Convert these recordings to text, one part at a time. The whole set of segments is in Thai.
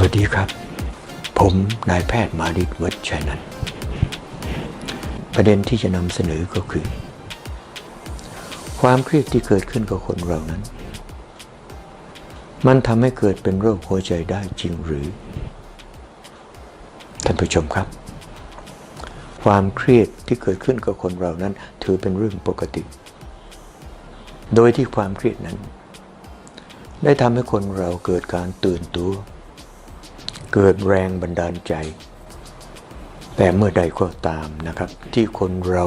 วัสดีครับ ผมนายแพทย์มาริดวัชชัยนันประเด็นที่จะนำเสนอก็คือ ความเครียดที่เกิดขึ้นกับคนเรานั้น มันทำให้เกิดเป็นโรคหัวใจได้จริงหรือ ท่านผู้ชมครับ ความเครียดที่เกิดขึ้นกับคนเรานั้น ถือเป็นเรื่องปกติ โดยที่ความเครียดนั้น ได้ทำให้คนเราเกิดการตื่นตัว เกิดแรงบันดาลใจ แต่เมื่อใดก็ตามนะครับ ที่คนเรา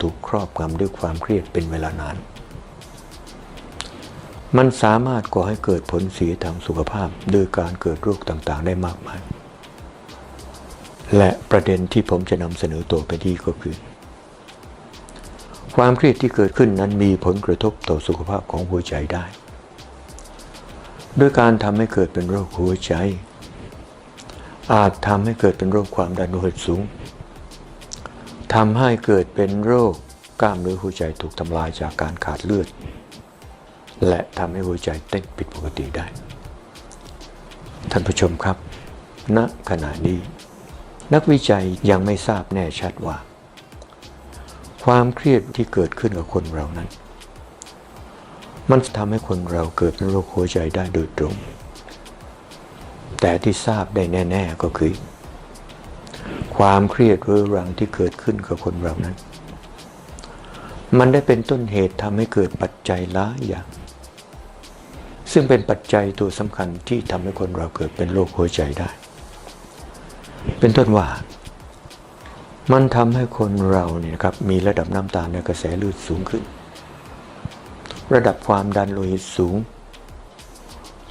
ถูกครอบงำด้วยความเครียดเป็นเวลานาน มันสามารถก่อให้เกิดผลเสียทางสุขภาพโดยการเกิดโรคต่างๆ ได้มากมาย และประเด็นที่ผมจะนำเสนอตัวไปที่ก็คือ ความเครียดที่เกิดขึ้นนั้นมีผลกระทบต่อสุขภาพของหัวใจได้ ด้วยการทำให้เกิดเป็นโรคหัวใจ อาจทำให้เกิดเป็นโรคความดันโลหิตสูงทำให้เกิดเป็นโรคกล้ามเนื้อหัวใจถูกทำลายจากการขาดเลือด และทำให้หัวใจเต้นผิดปกติได้ ท่านผู้ชมครับ ณขณะนี้ นักวิจัยยังไม่ทราบแน่ชัดว่า ความเครียดที่เกิดขึ้นกับคนเรานั้น มันทำให้คนเราเกิดเป็นโรคหัวใจได้โดยตรง แต่ที่ทราบได้แน่ ๆก็คือ ความเครียดเรื้อรังที่เกิดขึ้นกับคนเรานั้น มันได้เป็นต้นเหตุทำให้เกิดปัจจัยหลายอย่าง ซึ่งเป็นปัจจัยตัวสำคัญที่ทำให้คนเราเกิดเป็นโรคหัวใจได้ เป็นต้นว่า มันทำให้คนเราเนี่ยครับมีระดับน้ำตาลในกระแสเลือดสูงขึ้น ระดับความดันโลหิตสูง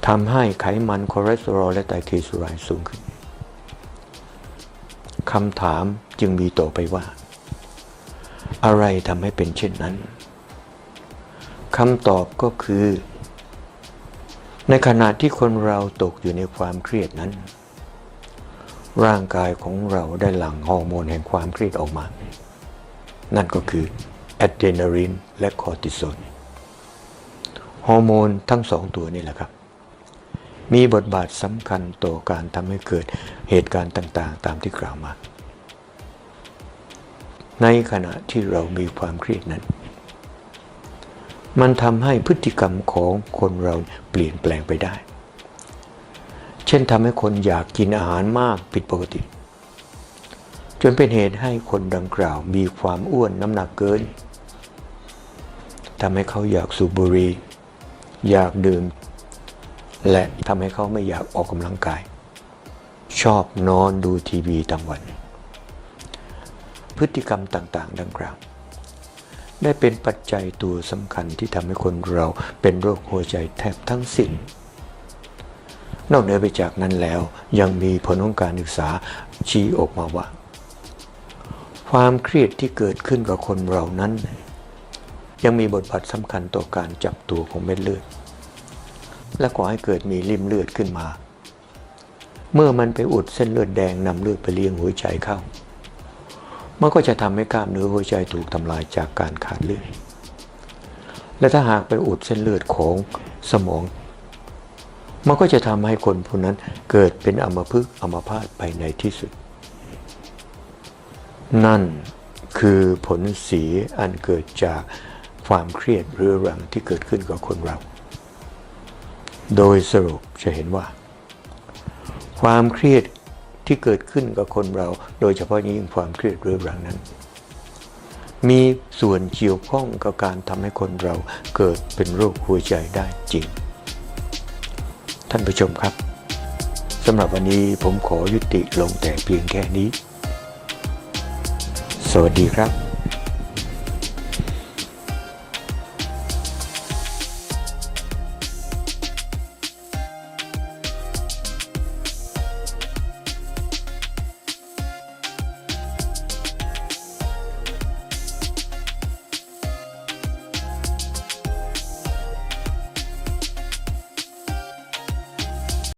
ทำให้ไขมันคอเลสเตอรอลและไตรกลีเซอไรด์สูงขึ้นคำถามจึงมีต่อไปว่า อะไรทำให้เป็นเช่นนั้นคำตอบก็คือ ในขณะที่คนเราตกอยู่ในความเครียดนั้น ร่างกายของเราได้หลั่งฮอร์โมนแห่งความเครียดออกมา นั่นก็คืออะดรีนาลีนและคอร์ติซอลฮอร์โมนทั้งสองตัวนี่แหละครับ มีบทบาทสำคัญต่อการทำให้เกิดเหตุการณ์ต่าง ๆ ตามที่กล่าวมา ในขณะที่เรามีความเครียดนั้น มันทำให้พฤติกรรมของคนเราเปลี่ยนแปลงไปได้ เช่นทำให้คนอยากกินอาหารมากผิดปกติ จนเป็นเหตุให้คนดังกล่าวมีความอ้วนน้ำหนักเกินทำให้เขาอยากสูบบุหรี่อยากดื่ม และทำให้เขาไม่อยากออกกำลังกาย ชอบนอนดูทีวีทั้งวัน พฤติกรรมต่างๆ ดังกล่าว ได้เป็นปัจจัยตัวสำคัญที่ทำให้คนเราเป็นโรคหัวใจแทบทั้งสิ้นนอกเหนือไปจากนั้นแล้วยังมีผลของการศึกษาชี้ออกมาว่า ความเครียดที่เกิดขึ้นกับคนเรานั้น ยังมีบทบาทสำคัญต่อการจับตัวของเม็ดเลือด และก่อให้เกิดมีริ่มเลือดขึ้นมา เมื่อมันไปอุดเส้นเลือดแดงนำเลือดไปเลี้ยงหัวใจเข้า มันก็จะทำให้กล้ามเนื้อหัวใจถูกทำลายจากการขาดเลือด และถ้าหากไปอุดเส้นเลือดของสมอง มันก็จะทำให้คนผู้นั้นเกิดเป็นอัมพฤกษ์อัมพาตไปในที่สุด นั่นคือผลเสียอันเกิดจากความเครียดเรื้อรังที่เกิดขึ้นกับคนเรา โดยสรุปจะเห็นว่า ความเครียดที่เกิดขึ้นกับคนเรา โดยเฉพาะยิ่งความเครียดเรื้อรังนั้น มีส่วนเกี่ยวข้องกับการทำให้คนเราเกิดเป็นโรคหัวใจได้จริง ท่านผู้ชมครับสำหรับวันนี้ผมขอยุติลงแต่เพียงแค่นี้ สวัสดีครับ